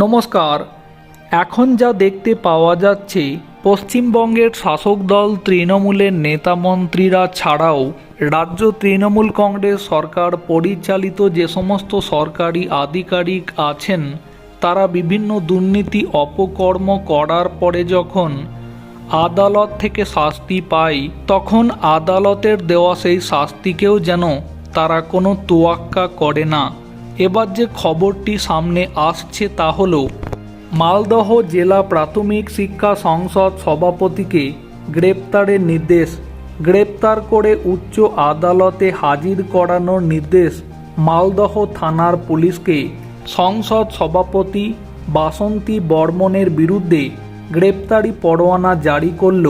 নমস্কার। এখন যা দেখতে পাওয়া যাচ্ছে, পশ্চিমবঙ্গের শাসক দল তৃণমূলের নেতা মন্ত্রীরা ছাড়াও রাজ্য তৃণমূল কংগ্রেস সরকার পরিচালিত যে সমস্ত সরকারি আধিকারিক আছেন, তারা বিভিন্ন দুর্নীতি অপকর্ম করার পরে যখন আদালত থেকে শাস্তি পায়, তখন আদালতের দেওয়া সেই শাস্তিকেও যেন তারা কোনো তোয়াক্কা করে না। এবার যে খবরটি সামনে আসছে তা হল, মালদহ জেলা প্রাথমিক শিক্ষা সংসদ সভাপতিকে গ্রেপ্তারের নির্দেশ। গ্রেপ্তার করে উচ্চ আদালতে হাজির করানোর নির্দেশ মালদহ থানার পুলিশকে। সংসদ সভাপতি বাসন্তী বর্মনের বিরুদ্ধে গ্রেপ্তারি পরোয়ানা জারি করল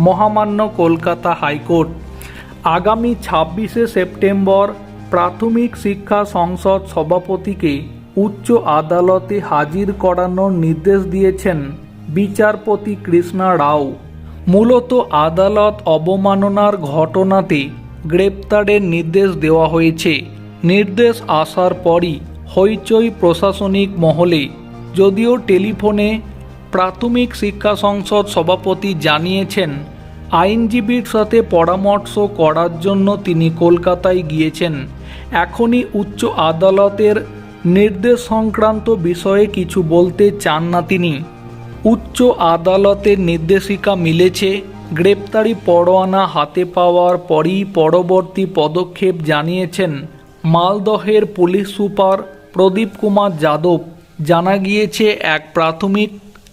মহামান্য কলকাতা হাইকোর্ট। আগামী ছাব্বিশে সেপ্টেম্বর প্রাথমিক শিক্ষা সংসদ সভাপতিকে উচ্চ আদালতে হাজির করানোর নির্দেশ দিয়েছেন বিচারপতি কৃষ্ণা রাও। মূলত আদালত অবমাননার ঘটনাতে গ্রেপ্তারের নির্দেশ দেওয়া হয়েছে। নির্দেশ আসার পরই হইচই প্রশাসনিক মহলে যদিও টেলিফোনে প্রাথমিক শিক্ষা সংসদ সভাপতি জানিয়েছেন, আইনজীবীর সাথে পরামর্শ করার জন্য তিনি কলকাতায় গিয়েছেন। এখনই উচ্চ আদালতের নির্দেশ সংক্রান্ত বিষয়ে কিছু বলতে চান না তিনি। উচ্চ আদালতের নির্দেশিকা মিলেছে, গ্রেপ্তারি পরোয়ানা হাতে পাওয়ার পরই পরবর্তী পদক্ষেপ জানিয়েছেন মালদহের পুলিশ সুপার প্রদীপ কুমার যাদব। জানা গিয়েছে, এক প্রাথমিক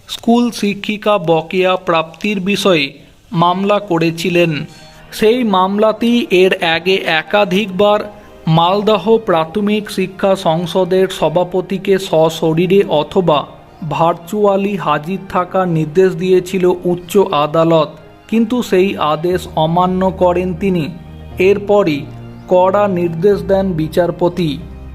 স্কুল শিক্ষিকা বকেয়া প্রাপ্তির বিষয়ে মামলা করেছিলেন। সেই মামলাতেই এর আগে একাধিকবার মালদহ প্রাথমিক শিক্ষা সংসদের সভাপতিকে সশরীরে অথবা ভার্চুয়ালি হাজির থাকার নির্দেশ দিয়েছিল উচ্চ আদালত, কিন্তু সেই আদেশ অমান্য করেন তিনি। এরপরই কড়া নির্দেশ দেন বিচারপতি।